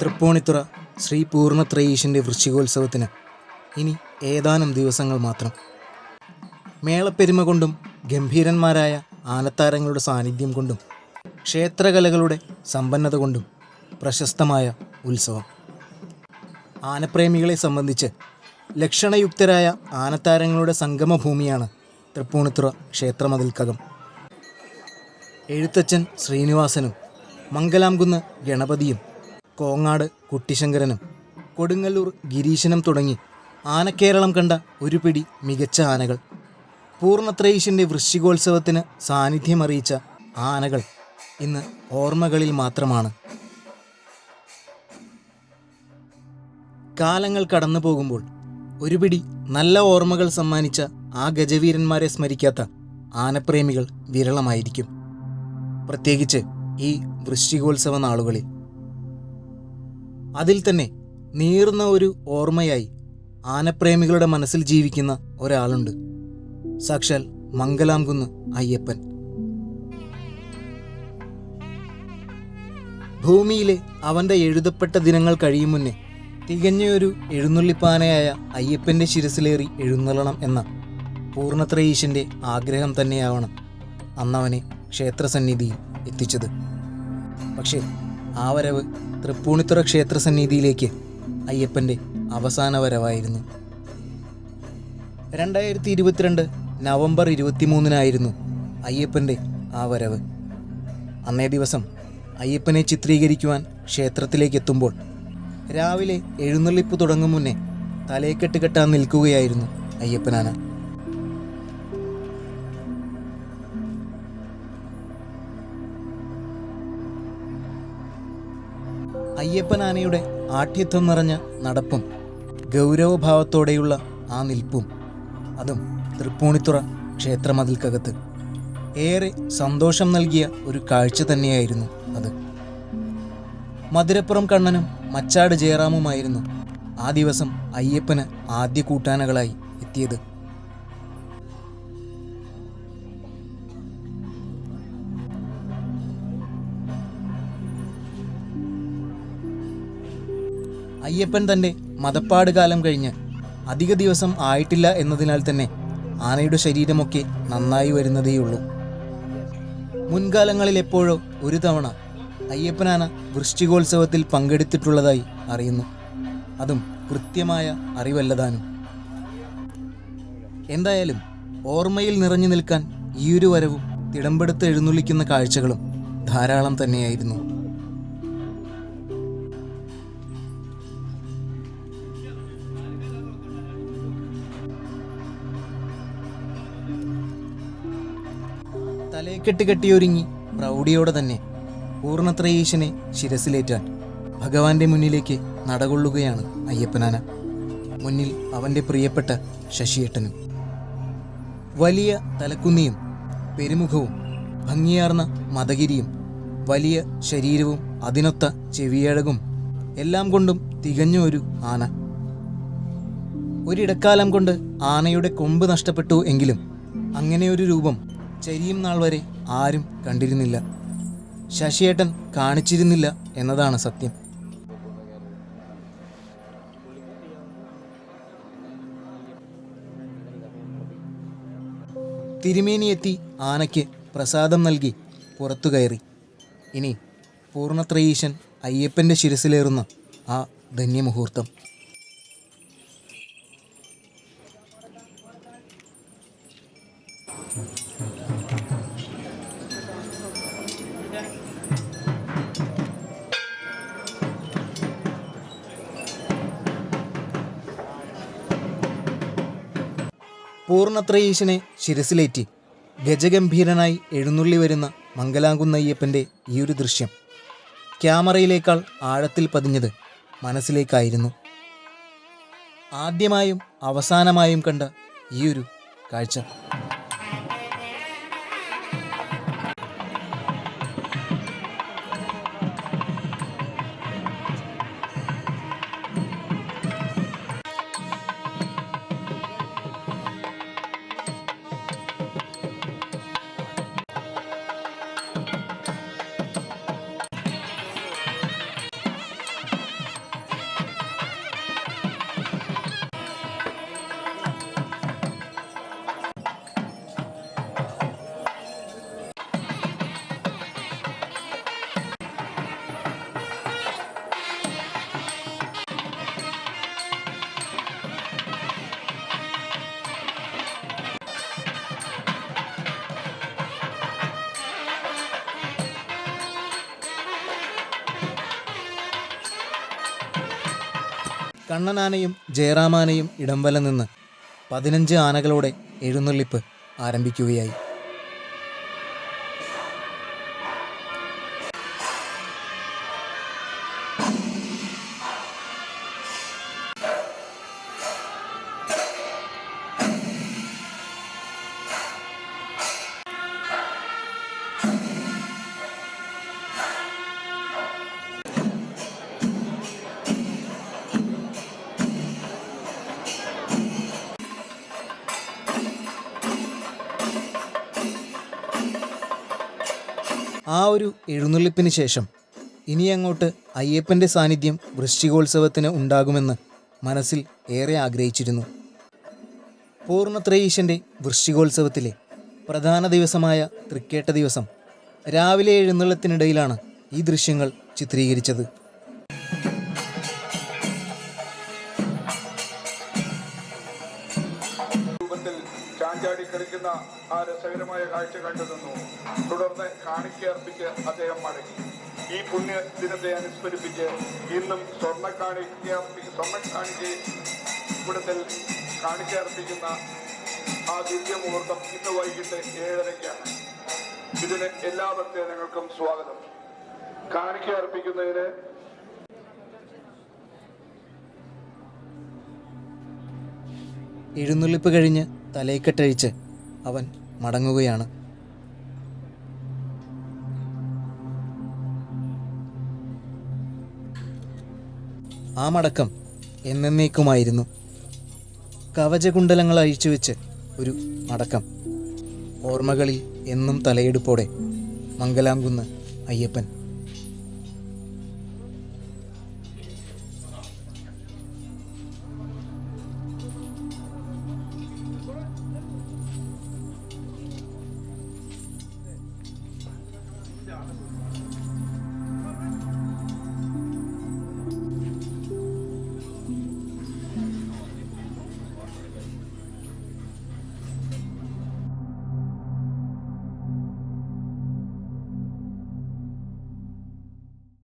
തൃപ്പൂണിത്തുറ ശ്രീ പൂർണത്രയീശന്റെ വൃശ്ചികോത്സവത്തിന് ഇനി ഏതാനും ദിവസങ്ങൾ മാത്രം. മേളപ്പെരുമ കൊണ്ടും ഗംഭീരന്മാരായ ആനത്താരങ്ങളുടെ സാന്നിധ്യം കൊണ്ടും ക്ഷേത്രകലകളുടെ സമ്പന്നത കൊണ്ടും പ്രശസ്തമായ ഉത്സവം. ആനപ്രേമികളെ സംബന്ധിച്ച് ലക്ഷണയുക്തരായ ആനത്താരങ്ങളുടെ സംഗമഭൂമിയാണ് തൃപ്പൂണിത്തുറ ക്ഷേത്രമതിൽക്കകം. എഴുത്തച്ഛൻ ശ്രീനിവാസനും മംഗലാംകുന്ന് ഗണപതിയും കോങ്ങാട് കുട്ടിശങ്കരനും കൊടുങ്ങല്ലൂർ ഗിരീശനും തുടങ്ങി ആനക്കേരളം കണ്ട ഒരു പിടി മികച്ച ആനകൾ. പൂർണത്രയീശിന്റെ വൃശ്ചികോത്സവത്തിന് സാന്നിധ്യമറിയിച്ച ആനകൾ ഇന്ന് ഓർമ്മകളിൽ മാത്രമാണ്. കാലങ്ങൾ കടന്നു പോകുമ്പോൾ ഒരു പിടി നല്ല ഓർമ്മകൾ സമ്മാനിച്ച ആ ഗജവീരന്മാരെ സ്മരിക്കാത്ത ആനപ്രേമികൾ വിരളമായിരിക്കും. പ്രത്യേകിച്ച് ഈ വൃശ്ചികോത്സവ നാളുകളിൽ. അതിൽ തന്നെ നീറുന്ന ഒരു ഓർമ്മയായി ആനപ്രേമികളുടെ മനസ്സിൽ ജീവിക്കുന്ന ഒരാളുണ്ട്. സാക്ഷാൽ മംഗലാംകുന്ന് അയ്യപ്പൻ. ഭൂമിയിലെ അവന്റെ എഴുതപ്പെട്ട ദിനങ്ങൾ കഴിയും മുന്നേ തികഞ്ഞൊരു എഴുന്നള്ളിപ്പാനയായ അയ്യപ്പന്റെ ശിരസിലേറി എഴുന്നള്ളണം എന്ന പൂർണത്രയീശന്റെ ആഗ്രഹം തന്നെയാവണം അന്നവനെ ക്ഷേത്രസന്നിധിയിൽ എത്തിച്ചത്. പക്ഷേ ആ വരവ് തൃപ്പൂണിത്തുറ ക്ഷേത്രസന്നിധിയിലേക്ക് അയ്യപ്പന്റെ അവസാന വരവായിരുന്നു. രണ്ടായിരത്തി ഇരുപത്തിരണ്ട് നവംബർ ഇരുപത്തിമൂന്നിനായിരുന്നു അയ്യപ്പന്റെ ആ വരവ്. അന്നേ ദിവസം അയ്യപ്പനെ ചിത്രീകരിക്കുവാൻ ക്ഷേത്രത്തിലേക്ക് എത്തുമ്പോൾ രാവിലെ എഴുന്നള്ളിപ്പ് തുടങ്ങും മുന്നേ തലയെക്കെട്ട് കെട്ടാൻ നിൽക്കുകയായിരുന്നു അയ്യപ്പനാന അയ്യപ്പനാനയുടെ ആഠ്യത്വം നിറഞ്ഞ നടപ്പും ഗൗരവഭാവത്തോടെയുള്ള ആ നിൽപ്പും അതും തൃപ്പൂണിത്തുറ ക്ഷേത്രമതിൽക്കകത്ത്. ഏറെ സന്തോഷം നൽകിയ ഒരു കാഴ്ച തന്നെയായിരുന്നു അത്. മധുരപ്പുറം കണ്ണനും മച്ചാട് ജയറാമുമായിരുന്നു ആ ദിവസം അയ്യപ്പന് ആദ്യ കൂട്ടാനകളായി എത്തിയത്. അയ്യപ്പൻ തന്റെ മതപ്പാട് കാലം കഴിഞ്ഞ് അധിക ദിവസം ആയിട്ടില്ല എന്നതിനാൽ തന്നെ ആനയുടെ ശരീരമൊക്കെ നന്നായി വരുന്നതേയുള്ളൂ. മുൻകാലങ്ങളിൽ എപ്പോഴോ ഒരു തവണ അയ്യപ്പനാന വൃശ്ചികോത്സവത്തിൽ പങ്കെടുത്തിട്ടുള്ളതായി അറിയുന്നു. അതും കൃത്യമായ അറിവല്ലതാനും. എന്തായാലും ഓർമ്മയിൽ നിറഞ്ഞു നിൽക്കാൻ ഈയൊരു വരവും തിടമ്പെടുത്ത് എഴുന്നള്ളിക്കുന്ന കാഴ്ചകളും ധാരാളം തന്നെയായിരുന്നു. തലയെക്കെട്ട് കെട്ടിയൊരുങ്ങി പ്രൗഢിയോടെ തന്നെ പൂർണത്രയീശനെ ശിരസിലേറ്റാൻ ഭഗവാന്റെ മുന്നിലേക്ക് നടകൊള്ളുകയാണ് അയ്യപ്പനാന. മുന്നിൽ അവന്റെ പ്രിയപ്പെട്ട ശശിയേട്ടനും. വലിയ തലക്കുന്നിയും പെരുമുഖവും ഭംഗിയാർന്ന മതഗിരിയും വലിയ ശരീരവും അതിനൊത്ത ചെവിയഴകും എല്ലാം കൊണ്ടും തികഞ്ഞ ഒരു ആന. ഒരിടക്കാലം കൊണ്ട് ആനയുടെ കൊമ്പ് നഷ്ടപ്പെട്ടു എങ്കിലും അങ്ങനെയൊരു രൂപം ചരിയും നാൾ വരെ ആരും കണ്ടിരുന്നില്ല. ശശിയേട്ടൻ കാണിച്ചിരുന്നില്ല എന്നതാണ് സത്യം. തിരുമേനിയെത്തി ആനയ്ക്ക് പ്രസാദം നൽകി പുറത്തു കയറി. ഇനി പൂർണത്രയീശൻ അയ്യപ്പന്റെ ശിരസിലേറുന്ന ആ ധന്യമുഹൂർത്തം. പൂർണത്രയീശനെ ശിരസിലേറ്റി ഗജഗംഭീരനായി എഴുന്നള്ളി വരുന്ന മംഗലാകുന്നയ്യപ്പന്റെ ഈ ഒരു ദൃശ്യം ക്യാമറയിലേക്കാൾ ആഴത്തിൽ പതിഞ്ഞത് മനസ്സിലേക്കായിരുന്നു. ആദ്യമായും അവസാനമായും കണ്ട ഈ ഒരു കാഴ്ച. കണ്ണനാനയും ജയറാമാനയും ഇടംവല നിന്ന് പതിനഞ്ച് ആനകളോടെ എഴുന്നള്ളിപ്പ് ആരംഭിക്കുകയായി. ആ ഒരു എഴുന്നള്ളിപ്പിന് ശേഷം ഇനി അങ്ങോട്ട് അയ്യപ്പന്റെ സാന്നിധ്യം വൃശ്ചികോത്സവത്തിന് ഉണ്ടാകുമെന്ന് മനസ്സിൽ ഏറെ ആഗ്രഹിച്ചിരുന്നു. പൂർണത്രയീശന്റെ വൃശ്ചികോത്സവത്തിലെ പ്രധാന ദിവസമായ തൃക്കേട്ട ദിവസം രാവിലെ എഴുന്നള്ളത്തിനിടയിലാണ് ഈ ദൃശ്യങ്ങൾ ചിത്രീകരിച്ചത്. ചാഞ്ചാടി കളിക്കുന്ന ആ രസകരമായ കാഴ്ച കണ്ടു നിന്നു. തുടർന്ന് കാണിക്കയർപ്പിച്ച് അദ്ദേഹം മടങ്ങി. ഈ പുണ്യ ദിനത്തെ അനുസ്മരിപ്പിച്ച് ഇന്നും സ്വർണ കാണിക്കയർപ്പി സ്വർണ കാണിക്ക് ഇവിടത്തിൽ കാണിക്കയർപ്പിക്കുന്ന ആ ദിവ്യമുഹൂർത്തം ഇന്ന് വൈകിട്ട് ഏഴരയ്ക്കാണ്. ഇതിന് എല്ലാ പ്രത്യേകങ്ങൾക്കും സ്വാഗതം. കാണിക്കയർപ്പിക്കുന്നതിന് എഴുന്നള്ളിപ്പ് കഴിഞ്ഞ് തലയ്ക്കെട്ടഴിച്ച് അവൻ മടങ്ങുകയാണ്. ആ മടക്കം എന്നേക്കുമായിരുന്നു കവചകുണ്ടലങ്ങൾ അഴിച്ചുവെച്ച് ഒരു മടക്കം. ഓർമ്മകളിൽ എന്നും തലയെടുപ്പോടെ മംഗലാംകുന്ന് അയ്യപ്പൻ